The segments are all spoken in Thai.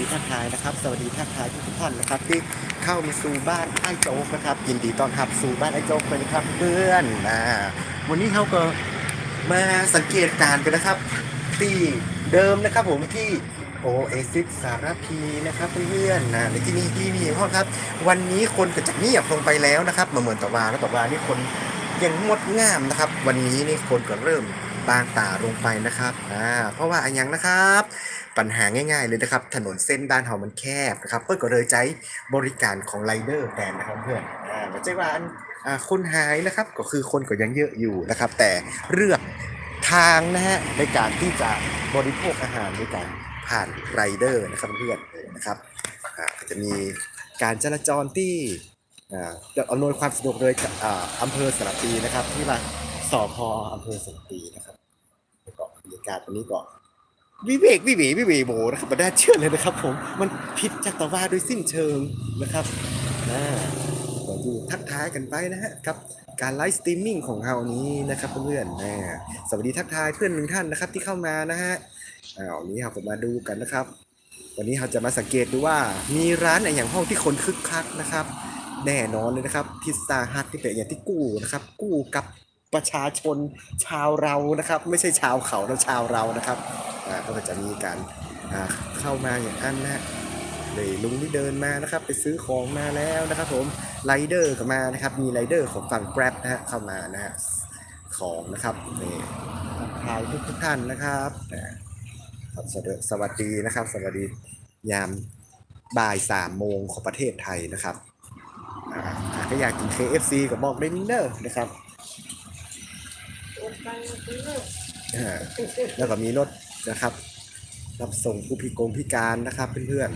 ีทักทายนะครับ สวัสดีทักทายทุกท่านนะครับ ที่เข้ามาสู่บ้านไอ้โจ๊กนะครับ ยินดีต้อนรับสู่บ้านไอ้โจ๊กเลยนะครับ เพื่อนอ่าวันนี้เขาก็มาสังเกตการณ์กันนะครับ ที่เดิมนะครับผมที่โอเอซิสสารพีนะครับเพื่อนๆนะในที่นี่ที่นี่พ่อครับ วันนี้คนก็จะเงียบลงไปแล้วนะครับ มาเหมือนตะวาแล้วตะวานี่คนยังงดงามนะครับ วันนี้นี่คนก็เริ่มบางตาลงไปนะครับอ่าเพราะว่าอันยังนะครับ ปัญหาง่าย ๆ เลยนะครับ ถนนเส้นบ้านเฮามันแคบนะครับเพื่อก็เลยใช้บริการของไรเดอร์แทนนะครับเพื่อนอ่าไม่ใช่ว่าอ่าคนหายนะครับก็คือคนก็ยังเยอะอยู่นะครับ แต่เลือกทางนะฮะในการที่จะบริโภคอาหารด้วยการผ่านไรเดอร์นะครับเพื่อนนะครับอ่าจะมีการจราจรที่อ่าจะอำนวยความสะดวกโดยอ่าอำเภอสระปีนะครับ ที่ว่าสพอำเภอสระปีนะครับก็บรรยากาศวันนี้ก็ วิเวกวิเววิเวโบนะครับมาได้เชื่อเลยนะครับ ผมมันผิดจากตว่าโดยสิ้นเชิงนะครับนะก็อยู่ทักทายกันไปนะฮะกับการไลฟ์สตรีมมิ่งของเรานี้นะครับเพื่อนๆนะสวัสดีทักทายเพื่อนหนึ่งท่านนะครับที่เข้ามานะฮะอ้าววันนี้เราก็มาดูกันนะครับ วันนี้เราจะมาสังเกตดูว่ามีร้านไหนอย่างห้องที่คนคึกคักนะครับ แน่นอนเลยนะครับพิซซ่าฮัทที่เป็นอย่างที่กู้นะครับ กู้กับประชาชนชาวเรานะครับ ไม่ใช่ชาวเขานะชาวเรานะครับ อ่าก็จะมีการอ่าเข้ามาอย่างนั้นนะฮะเลยลุงที่เดินมานะครับไปซื้อของมาแล้วนะครับ ผมไรเดอร์ก็มานะครับ มีไรเดอร์ของฝั่ง Grab นะฮะเข้ามานะฮะของนะครับนี่ทักทายทุกทุกๆท่านนะครับนะครับสวัสดีสวัสดีนะครับ สวัสดียามบ่ายสามโมงของประเทศไทยนะครับอ่าใครก็อยากกิน KFC ก็บอกได้เนอร์นะครับอ่าแล้วก็มีรถ นะครับ รับส่งผู้พิกงพิการนะครับเพื่อน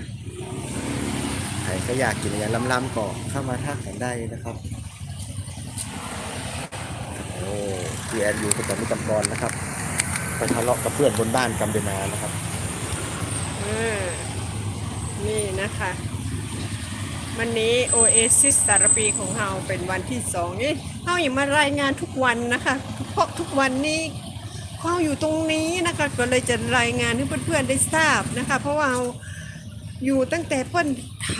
ๆใครก็อยากกินอย่างล้ำๆก็เข้ามาทักกันได้นะครับโอ้พี่แอนอยู่กับมิตรกรนะครับไปทะเลาะกับเพื่อนบนบ้านกำเดนานะครับอ่านี่นะคะ วันนี้ Oasis สารปีของเราเป็นวันที่สองนี่เราอย่ามารายงานทุกวันนะคะเพราะทุกวันนี้ เราอยู่ตรงนี้นะคะก็เลยจะรายงานให้เพื่อนๆได้ทราบนะคะ เพราะว่าเราอยู่ตั้งแต่เปิ้นท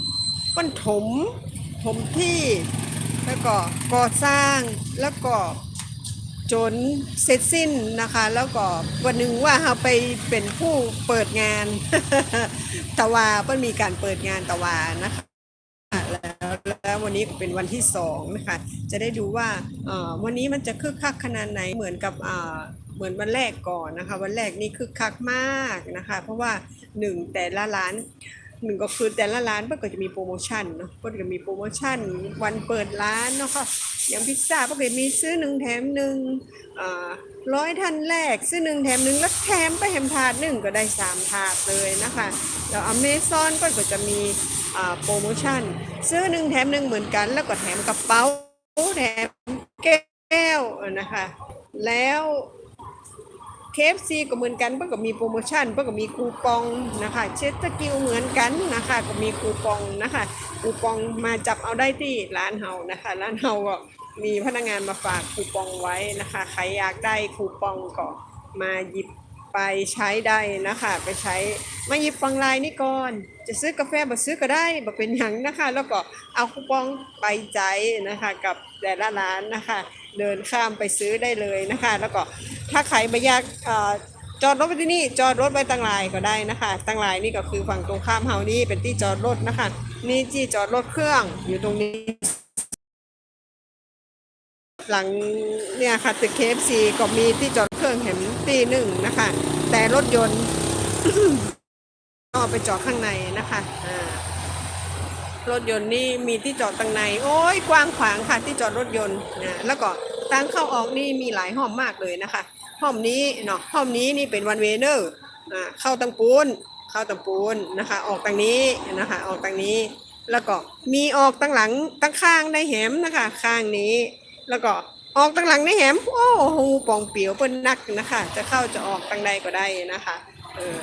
ำเปิ้นถมถมที่แล้วก็ก่อสร้างแล้วก็จนเสร็จสิ้นนะคะ แล้วก็วันหนึ่งว่าเราไปเป็นผู้เปิดงานตะวาเพิ่นมีการเปิดงานตะวานะคะแล้วแล้ววันนี้เป็นวันที่สองนะคะจะได้ดูว่าวันนี้มันจะคึกคักขนาดไหนเหมือนกับ เหมือนวันแรกก่อนนะคะ วันแรกนี่คึกคักมากนะคะ เพราะว่าหนึ่งแต่ละร้านหนึ่งก็คือแต่ละร้านเพิ่นก็จะมีโปรโมชั่นเนาะเพิ่นก็มีโปรโมชั่นวันเปิดร้านเนาะค่ะอย่างพิซซ่าปกติมีซื้อหนึ่งแถมหนึ่งร้อยท่านแรก ซื้อหนึ่งแถมหนึ่งแล้วแถมไปแถมถาดหนึ่งก็ได้สามถาดเลยนะคะแล้วอเมซอนก็จะมีโปรโมชั่น ซื้อหนึ่งแถมหนึ่งเหมือนกัน แล้วก็แถมกระเป๋าแถมแก้วนะคะ แล้ว เคฟซีก็เหมือนกันเพื่อก็มีโปรโมชั่นเพื่อก็มีคูปองนะคะเช็ดสกิลเหมือนกันนะคะก็มีคูปองนะคะคูปองมาจับเอาได้ที่ร้านเฮานะคะร้านเฮาก็มีพนักงานมาฝากคูปองไว้นะคะใครอยากได้คูปองก็มาหยิบไปใช้ได้นะคะ ไปใช้มาหยิบฟังลายนี่ก่อน จะซื้อกาแฟบ่ซื้อก็ได้บ่เป็นหยังนะคะ แล้วก็เอาคูปองไปใจายนะคะกับแต่ละร้านนะคะ เดินข้ามไปซื้อได้เลยนะคะ แล้วก็ถ้าใครไม่อยากจอดรถไว้ที่นี่จอดรถไว้ตังหลายก็ได้นะคะตังหลายนี่ก็คือฝั่งตรงข้ามเฮานี่เป็นที่จอดรถนะคะนี่ที่จอดรถเครื่องอยู่ตรงนี้ หลังเนี่ยค่ะตึก KFC ก็มีที่จอดเครื่องเห็นตีหนึ่งนะคะ แต่รถยนต์ก็ไปจอดข้างในนะคะอ่า รถยนต์นี่มีที่จอดตั้งใน โอ้ยกว้างขวางค่ะที่จอดรถยนต์นะแล้วก็ทางเข้าออกนี่มีหลายห้อมมากเลยนะคะ ห้อมนี้เนาะห้อมนี้นี่เป็นวันเวเนอร์อ่าเข้าตังปูนเข้าตังปูนนะคะ ออกทางนี้นะคะออกทางนี้ แล้วก็มีออกตังหลังตังข้างในแหมนะคะ ข้างนี้ แล้วก็ออกตังหลังในแหมโอ้โหปองเปียวเปิ้นนักนะคะ จะเข้าจะออกตังใดก็ได้นะคะเออ